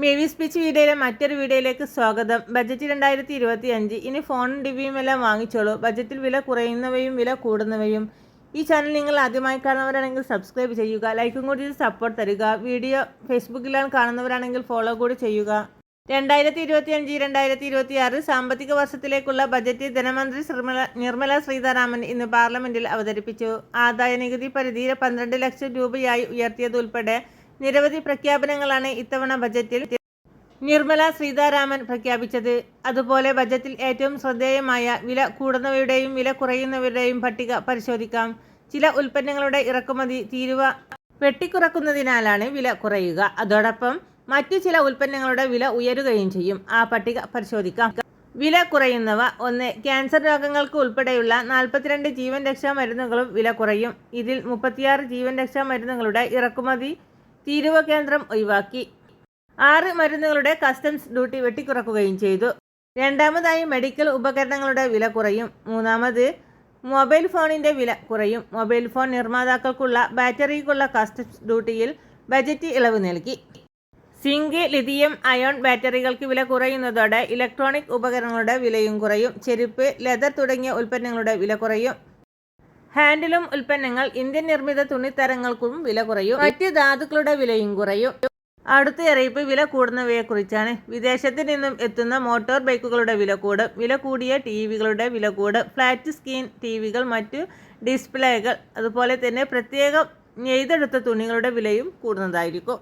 മേവി speech വീഡിയോയിലെ മറ്റൊരു വീഡിയോയിലേക്ക് സ്വാഗതം. ബജറ്റ് രണ്ടായിരത്തി ഇരുപത്തി അഞ്ച് ഇനി ഫോണും ടിവിയും എല്ലാം വാങ്ങിച്ചോളൂ. ബജറ്റിൽ വില കുറയുന്നവയും വില കൂടുന്നവയും. ഈ ചാനൽ നിങ്ങൾ ആദ്യമായി കാണുന്നവരാണെങ്കിൽ സബ്സ്ക്രൈബ് ചെയ്യുക. ലൈക്കും കൂടി സപ്പോർട്ട് തരിക. വീഡിയോ ഫേസ്ബുക്കിലാണ് കാണുന്നവരാണെങ്കിൽ ഫോളോ കൂടി ചെയ്യുക. രണ്ടായിരത്തി ഇരുപത്തി അഞ്ച് രണ്ടായിരത്തി ഇരുപത്തി ആറ് സാമ്പത്തിക വർഷത്തിലേക്കുള്ള ബജറ്റ് ധനമന്ത്രി നിർമ്മല നിർമ്മല സീതാരാമൻ ഇന്ന് പാർലമെന്റിൽ അവതരിപ്പിച്ചു. ആദായ നികുതി പരിധി പന്ത്രണ്ട് ലക്ഷം രൂപയായി ഉയർത്തിയതുൾപ്പെടെ നിരവധി പ്രഖ്യാപനങ്ങളാണ് ഇത്തവണ ബജറ്റിൽ നിർമ്മല സീതാരാമൻ പ്രഖ്യാപിച്ചത്. അതുപോലെ ബജറ്റിൽ ഏറ്റവും ശ്രദ്ധേയമായ വില കൂടുന്നവരുടെയും വില കുറയുന്നവരുടെയും പട്ടിക പരിശോധിക്കാം. ചില ഉൽപ്പന്നങ്ങളുടെ ഇറക്കുമതി തീരുവ വെട്ടിക്കുറക്കുന്നതിനാലാണ് വില കുറയുക. അതോടൊപ്പം മറ്റു ചില ഉൽപ്പന്നങ്ങളുടെ വില ഉയരുകയും ചെയ്യും. ആ പട്ടിക പരിശോധിക്കാം. വില കുറയുന്നവ. ഒന്ന് ക്യാൻസർ രോഗങ്ങൾക്ക് ഉൾപ്പെടെയുള്ള നാൽപ്പത്തിരണ്ട് ജീവൻ രക്ഷാ മരുന്നുകളും വില കുറയും. ഇതിൽ മുപ്പത്തിയാറ് ജീവൻ രക്ഷാ മരുന്നുകളുടെ ഇറക്കുമതി തീരുവ കേന്ദ്രം ഒഴിവാക്കി. ആറ് മരുന്നുകളുടെ കസ്റ്റംസ് ഡ്യൂട്ടി വെട്ടിക്കുറക്കുകയും ചെയ്തു. രണ്ടാമതായി മെഡിക്കൽ ഉപകരണങ്ങളുടെ വില കുറയും. മൂന്നാമത് മൊബൈൽ ഫോണിന്റെ വില കുറയും. മൊബൈൽ ഫോൺ നിർമ്മാതാക്കൾക്കുള്ള ബാറ്ററിക്കുള്ള കസ്റ്റംസ് ഡ്യൂട്ടിയിൽ ബജറ്റ് ഇളവ് നൽകി. സിങ്ക് ലിഥിയം അയോൺ ബാറ്ററികൾക്ക് വില കുറയുന്നതോടെ ഇലക്ട്രോണിക് ഉപകരണങ്ങളുടെ വിലയും കുറയും. ചെരുപ്പ് ലെതർ തുടങ്ങിയ ഉൽപ്പന്നങ്ങളുടെ വില കുറയും. ഹാൻഡിലും ഉൽപ്പന്നങ്ങൾ ഇന്ത്യൻ നിർമ്മിത തുണിത്തരങ്ങൾക്കും വില കുറയും. മറ്റ് ധാതുക്കളുടെ വിലയും കുറയും. അടുത്ത അറിയിപ്പ് വില കൂടുന്നവയെക്കുറിച്ചാണ്. വിദേശത്ത് നിന്നും എത്തുന്ന മോട്ടോർ ബൈക്കുകളുടെ വില കൂടും. വില കൂടിയ ടി വികളുടെ വില കൂടും. ഫ്ലാറ്റ് സ്ക്രീൻ ടി വികൾ മറ്റു ഡിസ്പ്ലേകൾ അതുപോലെ തന്നെ പ്രത്യേകം നെയ്തെടുത്ത തുണികളുടെ വിലയും കൂടുന്നതായിരിക്കും.